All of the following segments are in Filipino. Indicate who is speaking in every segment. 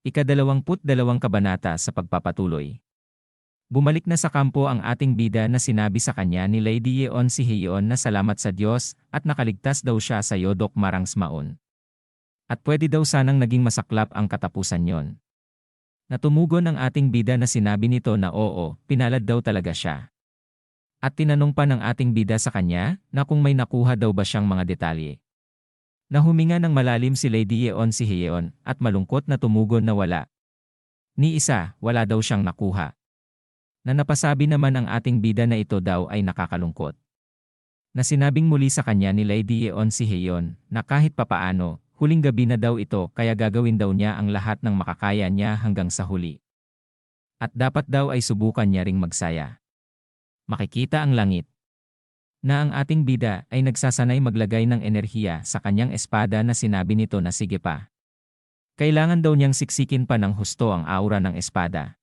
Speaker 1: Ikadalawamput dalawang kabanata sa pagpapatuloy. Bumalik na sa kampo ang ating bida na sinabi sa kanya ni Lady Yeon si Heon na salamat sa Diyos at nakaligtas daw siya sa Yodok Marangsmaon. At pwede daw sanang naging masaklap ang katapusan yon. Natumugon ang ating bida na sinabi nito na oo, pinalad daw talaga siya. At tinanong pa ng ating bida sa kanya na kung may nakuha daw ba siyang mga detalye. Nahuminga ng malalim si Lady Yeon si Heon at malungkot na tumugon na wala. Ni isa, wala daw siyang nakuha. Na napasabi naman ang ating bida na ito daw ay nakakalungkot. Na sinabing muli sa kanya ni Lady Yeon si Heon na kahit papaano, huling gabi na daw ito kaya gagawin daw niya ang lahat ng makakaya niya hanggang sa huli. At dapat daw ay subukan niya ring magsaya. Makikita ang langit na ang ating bida ay nagsasanay maglagay ng enerhiya sa kanyang espada na sinabi nito na sige pa. Kailangan daw niyang siksikin pa ng husto ang aura ng espada.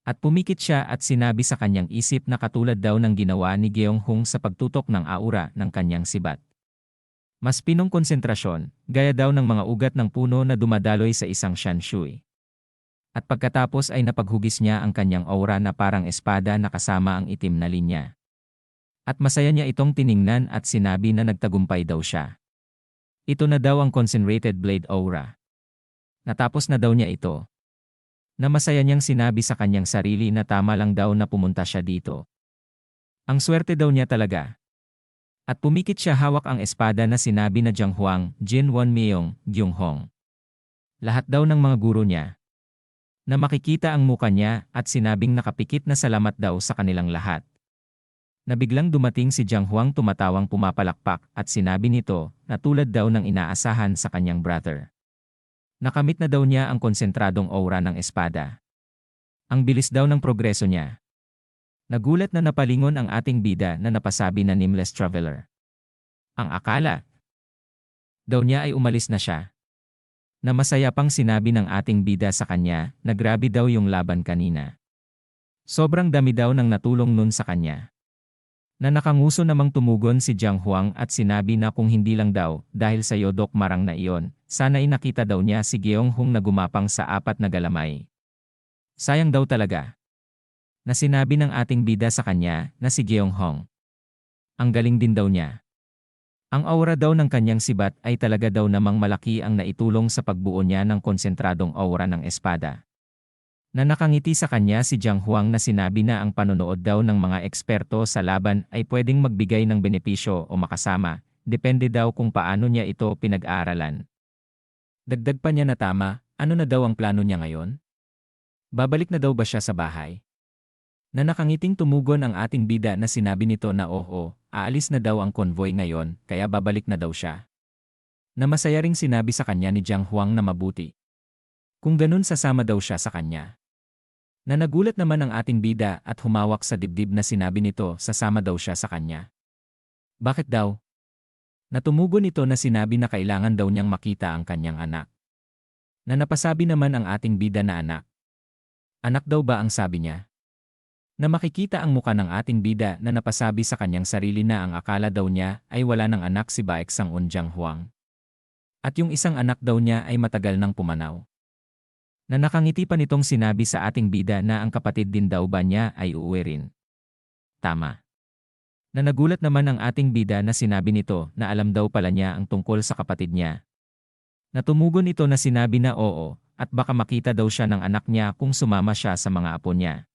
Speaker 1: At pumikit siya at sinabi sa kanyang isip na katulad daw ng ginawa ni Geong Hung sa pagtutok ng aura ng kanyang sibat. Mas pinong konsentrasyon, gaya daw ng mga ugat ng puno na dumadaloy sa isang shanshui. At pagkatapos ay napaghugis niya ang kanyang aura na parang espada na kasama ang itim na linya. At masaya niya itong tiningnan at sinabi na nagtagumpay daw siya. Ito na daw ang concentrated blade aura. Natapos na daw niya ito. Na masaya niyang sinabi sa kanyang sarili na tama lang daw na pumunta siya dito. Ang swerte daw niya talaga. At pumikit siya hawak ang espada na sinabi na Jiang Huang, Jin Wan Miyong, Gyung Hong. Lahat daw ng mga guro niya. Na makikita ang muka niya at sinabing nakapikit na salamat daw sa kanilang lahat na biglang dumating si Jiang Huang tumatawang pumapalakpak at sinabi nito na tulad daw ng inaasahan sa kanyang brother. Nakamit na daw niya ang konsentradong aura ng espada. Ang bilis daw ng progreso niya. Nagulat na napalingon ang ating bida na napasabi na nameless traveler. Ang akala daw niya ay umalis na siya. Na masaya pang sinabi ng ating bida sa kanya na grabe daw yung laban kanina. Sobrang dami daw ng natulong nun sa kanya na nakanguso namang tumugon si Jiang Huang at sinabi na kung hindi lang daw, dahil sa Yodok Marang na iyon, sana inakita daw niya si Geong Hung na gumapang sa apat na galamay. Sayang daw talaga. Na sinabi ng ating bida sa kanya na si Geong Hong. Ang galing din daw niya. Ang aura daw ng kanyang sibat ay talaga daw namang malaki ang naitulong sa pagbuo niya ng konsentradong aura ng espada na nakangiti sa kanya si Jiang Huang na sinabi na ang panonood daw ng mga eksperto sa laban ay pwedeng magbigay ng benepisyo o makasama, depende daw kung paano niya ito pinag-aaralan. Dagdag pa niya na tama, ano na daw ang plano niya ngayon? Babalik na daw ba siya sa bahay? Na nakangiting tumugon ang ating bida na sinabi nito na oo, aalis na daw ang convoy ngayon, kaya babalik na daw siya. Na masaya ring sinabi sa kanya ni Jiang Huang na mabuti. Kung ganun sasama daw siya sa kanya. Na nagulat naman ang ating bida at humawak sa dibdib na sinabi nito sasama daw siya sa kanya. Bakit daw? Natumugon ito na sinabi na kailangan daw niyang makita ang kanyang anak. Na napasabi naman ang ating bida na anak. Anak daw ba ang sabi niya? Na makikita ang muka ng ating bida na napasabi sa kanyang sarili na ang akala daw niya ay wala ng anak si Baek Sang Unjang Huang. At yung isang anak daw niya ay matagal nang pumanaw na nakangiti pa nitong sinabi sa ating bida na ang kapatid din daw ba niya ay uuwi rin. Tama. Na nagulat naman ang ating bida na sinabi nito na alam daw pala niya ang tungkol sa kapatid niya. Natumugon ito na sinabi na oo, at baka makita daw siya ng anak niya kung sumama siya sa mga apo niya.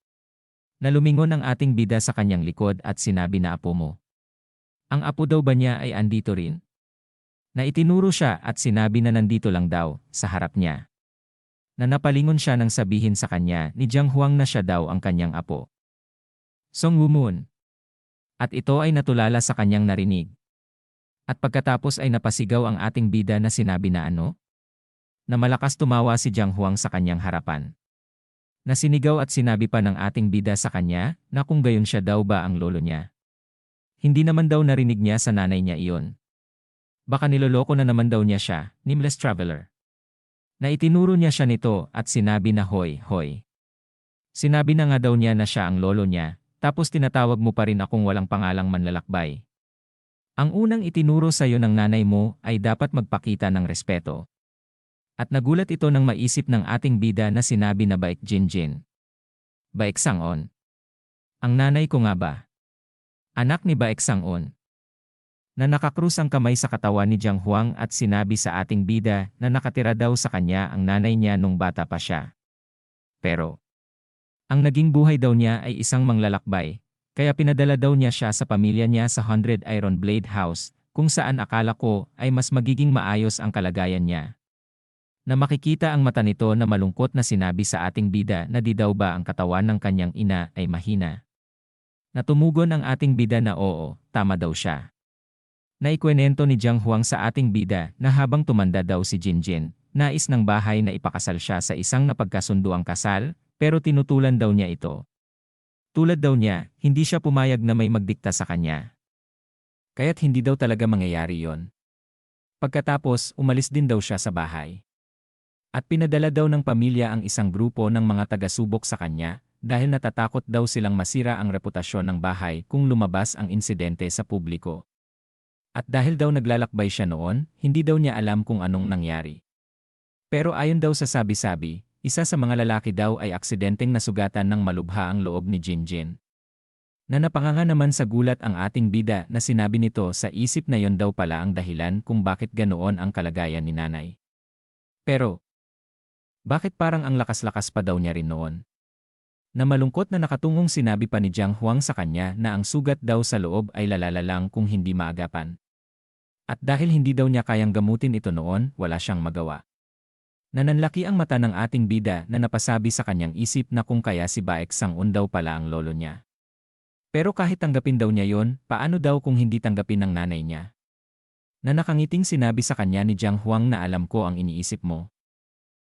Speaker 1: Nalumingon ang ating bida sa kanyang likod at sinabi na apo mo. Ang apo daw ba niya ay andito rin? Na itinuro siya at sinabi na nandito lang daw, sa harap niya na napalingon siya nang sabihin sa kanya ni Jiang Huang na siya daw ang kanyang apo. Song Wumun. At ito ay natulala sa kanyang narinig. At pagkatapos ay napasigaw ang ating bida na sinabi na ano? Na malakas tumawa si Jiang Huang sa kanyang harapan. Nasinigaw at sinabi pa ng ating bida sa kanya na kung gayon siya daw ba ang lolo niya. Hindi naman daw narinig niya sa nanay niya iyon. Baka niloloko na naman daw niya siya, nameless traveler na itinuro niya siya nito at sinabi na hoy, hoy. Sinabi na nga daw niya na siya ang lolo niya, tapos tinatawag mo pa rin akong walang pangalang manlalakbay. Ang unang itinuro sa iyo ng nanay mo ay dapat magpakita ng respeto. At nagulat ito nang maisip ng ating bida na sinabi na Baik Jinjin. Baik Sangon. Ang nanay ko nga ba? Anak ni Baek Sangon. Na nakakrus ang kamay sa katawan ni Jiang Huang at sinabi sa ating bida na nakatira daw sa kanya ang nanay niya nung bata pa siya. Pero, ang naging buhay daw niya ay isang manglalakbay, kaya pinadala daw niya siya sa pamilya niya sa 100 Iron Blade House, kung saan akala ko ay mas magiging maayos ang kalagayan niya. Na makikita ang mata nito na malungkot na sinabi sa ating bida na di daw ba ang katawan ng kanyang ina ay mahina. Natumugon ang ating bida na oo, tama daw siya. Naikwenento ni Jiang Huang sa ating bida na habang tumanda daw si Jinjin, nais ng bahay na ipakasal siya sa isang napagkasunduang kasal, pero tinutulan daw niya ito. Tulad daw niya, hindi siya pumayag na may magdikta sa kanya. Kaya't hindi daw talaga mangyayari yon. Pagkatapos, umalis din daw siya sa bahay. At pinadala daw ng pamilya ang isang grupo ng mga taga-subok sa kanya, dahil natatakot daw silang masira ang reputasyon ng bahay kung lumabas ang insidente sa publiko. At dahil daw naglalakbay siya noon, hindi daw niya alam kung anong nangyari. Pero ayon daw sa sabi-sabi, isa sa mga lalaki daw ay aksidenteng nasugatan ng malubha ang loob ni Jinjin. Na napanganga naman sa gulat ang ating bida na sinabi nito sa isip na yon daw pala ang dahilan kung bakit ganoon ang kalagayan ni nanay. Pero, bakit parang ang lakas-lakas pa daw niya rin noon? Na malungkot na nakatungong sinabi pa ni Jiang Huang sa kanya na ang sugat daw sa loob ay lalala lang kung hindi maagapan. At dahil hindi daw niya kayang gamutin ito noon, wala siyang magawa. Nananlaki ang mata ng ating bida na napasabi sa kanyang isip na kung kaya si Baek Sangun daw pala ang lolo niya. Pero kahit tanggapin daw niya yon, paano daw kung hindi tanggapin ng nanay niya? Na nakangiting sinabi sa kanya ni Jiang Huang na alam ko ang iniisip mo.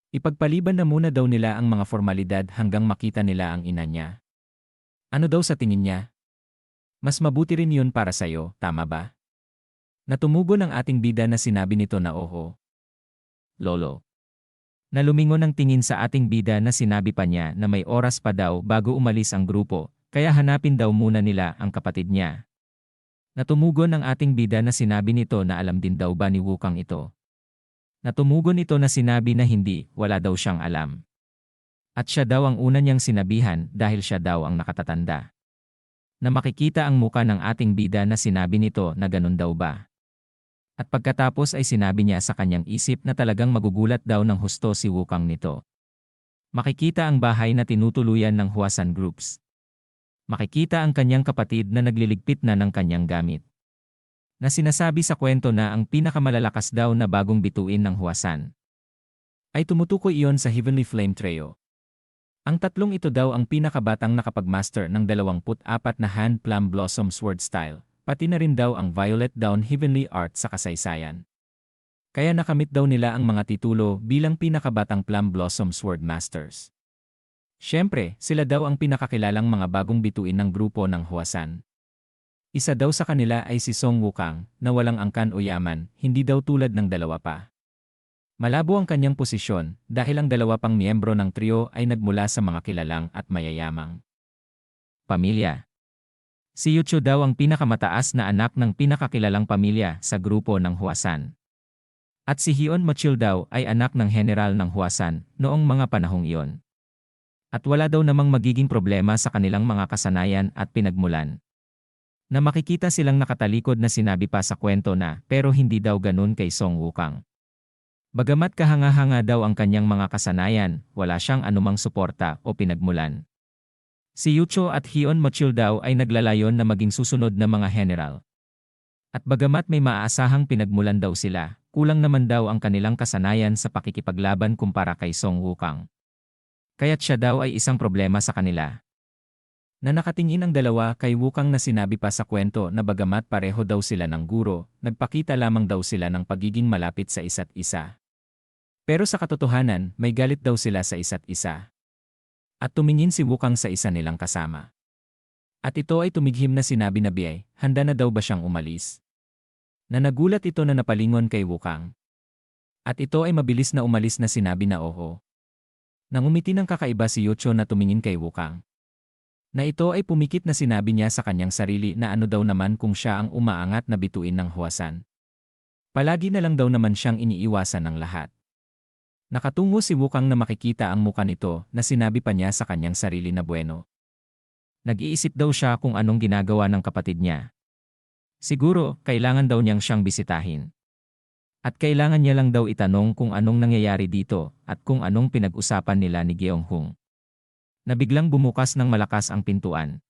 Speaker 1: Ipagpaliban na muna daw nila ang mga formalidad hanggang makita nila ang ina niya. Ano daw sa tingin niya? Mas mabuti rin yun para sa'yo, tama ba? Natumugo ng ating bida na sinabi nito na oho. Lolo. Nalumingon ang tingin sa ating bida na sinabi pa niya na may oras pa daw bago umalis ang grupo, kaya hanapin daw muna nila ang kapatid niya. Natumugon ang ating bida na sinabi nito na alam din daw ba ni Wukang ito. Natumugon ito na sinabi na hindi, wala daw siyang alam. At siya daw ang una niyang sinabihan dahil siya daw ang nakatatanda. Na makikita ang muka ng ating bida na sinabi nito na ganun daw ba. At pagkatapos ay sinabi niya sa kanyang isip na talagang magugulat daw ng husto si Wukang nito. Makikita ang bahay na tinutuluyan ng Huasan Groups. Makikita ang kanyang kapatid na nagliligpit na ng kanyang gamit. Na sinasabi sa kwento na ang pinakamalalakas daw na bagong bituin ng Huasan. Ay tumutukoy iyon sa Heavenly Flame Trio. Ang tatlong ito daw ang pinakabatang nakapagmaster ng 24 na Hand Plum Blossom Sword Style pati na rin daw ang Violet Dawn Heavenly Art sa kasaysayan. Kaya nakamit daw nila ang mga titulo bilang pinakabatang Plum Blossom Sword Masters. Siyempre, sila daw ang pinakakilalang mga bagong bituin ng grupo ng Huasan. Isa daw sa kanila ay si Song Wukang, na walang angkan o yaman, hindi daw tulad ng dalawa pa. Malabo ang kanyang posisyon dahil ang dalawa pang miyembro ng trio ay nagmula sa mga kilalang at mayayamang pamilya. Si Yucho daw ang pinakamataas na anak ng pinakakilalang pamilya sa grupo ng Huasan. At si Hion Mochil daw ay anak ng general ng Huasan noong mga panahong iyon. At wala daw namang magiging problema sa kanilang mga kasanayan at pinagmulan. Na makikita silang nakatalikod na sinabi pa sa kwento na pero hindi daw ganun kay Song Wukang. Bagamat kahanga-hanga daw ang kanyang mga kasanayan, wala siyang anumang suporta o pinagmulan. Si Yucho at Hion Mochil daw ay naglalayon na maging susunod na mga general. At bagamat may maaasahang pinagmulan daw sila, kulang naman daw ang kanilang kasanayan sa pakikipaglaban kumpara kay Song Wukang. Kaya't siya daw ay isang problema sa kanila. Na nakatingin ang dalawa kay Wukang na sinabi pa sa kwento na bagamat pareho daw sila ng guro, nagpakita lamang daw sila ng pagiging malapit sa isa't isa. Pero sa katotohanan, may galit daw sila sa isa't isa. At tumingin si Wukang sa isa nilang kasama. At ito ay tumighim na sinabi na Biyay, handa na daw ba siyang umalis? Na nagulat ito na napalingon kay Wukang. At ito ay mabilis na umalis na sinabi na oho. Nangumiti ng kakaiba si Yocho na tumingin kay Wukang. Na ito ay pumikit na sinabi niya sa kanyang sarili na ano daw naman kung siya ang umaangat na bituin ng huwasan. Palagi na lang daw naman siyang iniiwasan ng lahat. Nakatungo si Wukang na makikita ang muka nito na sinabi pa niya sa kanyang sarili na bueno. Nag-iisip daw siya kung anong ginagawa ng kapatid niya. Siguro, kailangan daw niyang siyang bisitahin. At kailangan niya lang daw itanong kung anong nangyayari dito at kung anong pinag-usapan nila ni Gyeong Hung. Nabiglang bumukas ng malakas ang pintuan.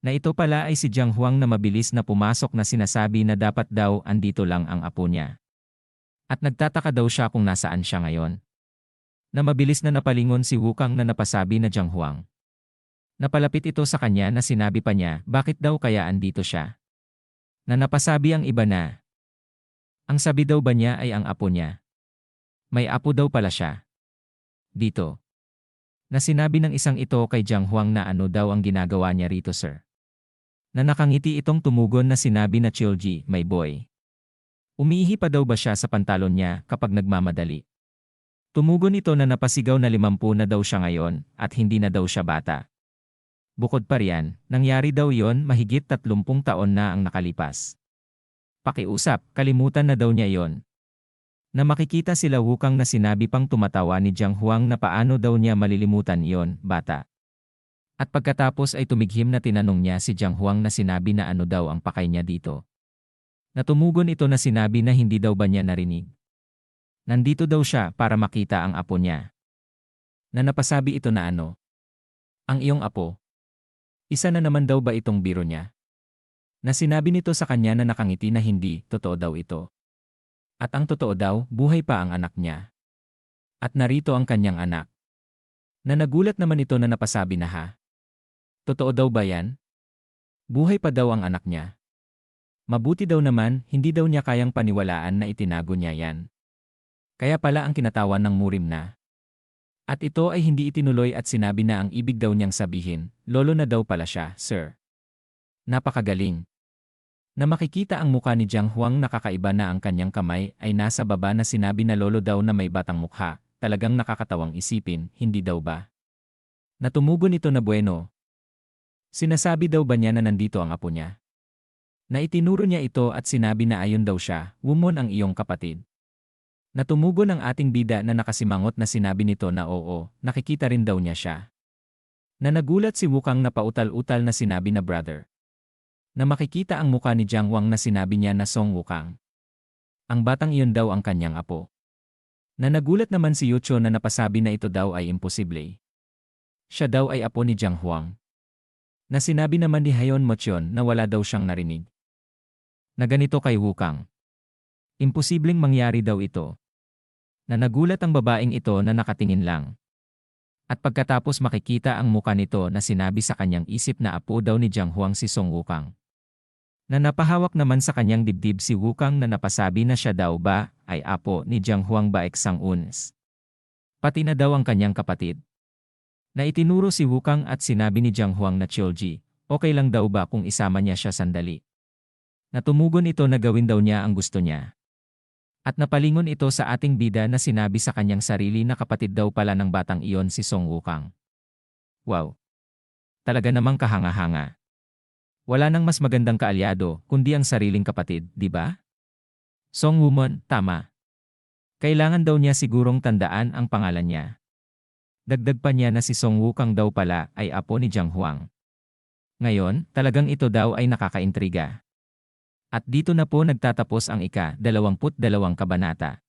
Speaker 1: Na ito pala ay si Jiang Huang na mabilis na pumasok na sinasabi na dapat daw andito lang ang apo niya. At nagtataka daw siya kung nasaan siya ngayon. Na mabilis na napalingon si Wukang na napasabi na Jiang Huang. Napalapit ito sa kanya na sinabi pa niya bakit daw kaya andito siya. Na napasabi ang iba na. Ang sabi daw ba niya ay ang apo niya. May apo daw pala siya. Dito. Na sinabi ng isang ito kay Jiang Huang na ano daw ang ginagawa niya rito sir. Na nakangiti itong tumugon na sinabi na Chilji, my boy. Umiihi pa daw ba siya sa pantalon niya kapag nagmamadali? Tumugon ito na napasigaw na limampu na daw siya ngayon at hindi na daw siya bata. Bukod pa riyan, nangyari daw yon mahigit tatlumpung taon na ang nakalipas. Pakiusap, kalimutan na daw niya yon. Na makikita sila wukang na sinabi pang tumatawa ni Jiang Huang na paano daw niya malilimutan yon, bata. At pagkatapos ay tumighim na tinanong niya si Jiang Huang na sinabi na ano daw ang pakay niya dito. Natumugon ito na sinabi na hindi daw ba niya narinig. Nandito daw siya para makita ang apo niya. Na napasabi ito na ano. Ang iyong apo. Isa na naman daw ba itong biro niya? Na sinabi nito sa kanya na nakangiti na hindi, totoo daw ito. At ang totoo daw, buhay pa ang anak niya. At narito ang kanyang anak. Na nagulat naman ito na napasabi na ha. Totoo daw ba yan? Buhay pa daw ang anak niya. Mabuti daw naman, hindi daw niya kayang paniwalaan na itinago niya yan. Kaya pala ang kinatawan ng murim na. At ito ay hindi itinuloy at sinabi na ang ibig daw niyang sabihin, lolo na daw pala siya, sir. Napakagaling. Na makikita ang muka ni Jiang Huang nakakaiba na ang kanyang kamay ay nasa baba na sinabi na lolo daw na may batang mukha, talagang nakakatawang isipin, hindi daw ba? Natumugon ito na bueno, Sinasabi daw ba niya na nandito ang apo niya? Na itinuro niya ito at sinabi na ayon daw siya, wumon ang iyong kapatid. Natumugon ang ating bida na nakasimangot na sinabi nito na oo, nakikita rin daw niya siya. Na nagulat si Wukang na pautal-utal na sinabi na brother. Na makikita ang muka ni Jiang Wang na sinabi niya na Song Wukang. Ang batang iyon daw ang kanyang apo. Na nagulat naman si Yucho na napasabi na ito daw ay imposible. Siya daw ay apo ni Jiang Huang. Na sinabi naman ni Hayon Mochyon na wala daw siyang narinig. Na ganito kay Wukang. Imposibleng mangyari daw ito. Na nagulat ang babaeng ito na nakatingin lang. At pagkatapos makikita ang muka nito na sinabi sa kanyang isip na apo daw ni Jiang Huang si Song Wukang. Na napahawak naman sa kanyang dibdib si Wukang na napasabi na siya daw ba ay apo ni Jiang Huang Baek Sang Uns. Pati na daw ang kanyang kapatid. Na itinuro si Wukang at sinabi ni Jiang Huang na Chilji, okay lang daw ba kung isama niya siya sandali. Natumugon ito na gawin daw niya ang gusto niya. At napalingon ito sa ating bida na sinabi sa kanyang sarili na kapatid daw pala ng batang iyon si Song Wukang. Wow! Talaga namang kahanga-hanga. Wala nang mas magandang kaalyado kundi ang sariling kapatid, di ba? Song Wumon, tama. Kailangan daw niya sigurong tandaan ang pangalan niya. Dagdag pa niya na si Song Wukang daw pala ay apo ni Jiang Huang. Ngayon, talagang ito daw ay nakakaintriga. At dito na po nagtatapos ang ika-22 kabanata.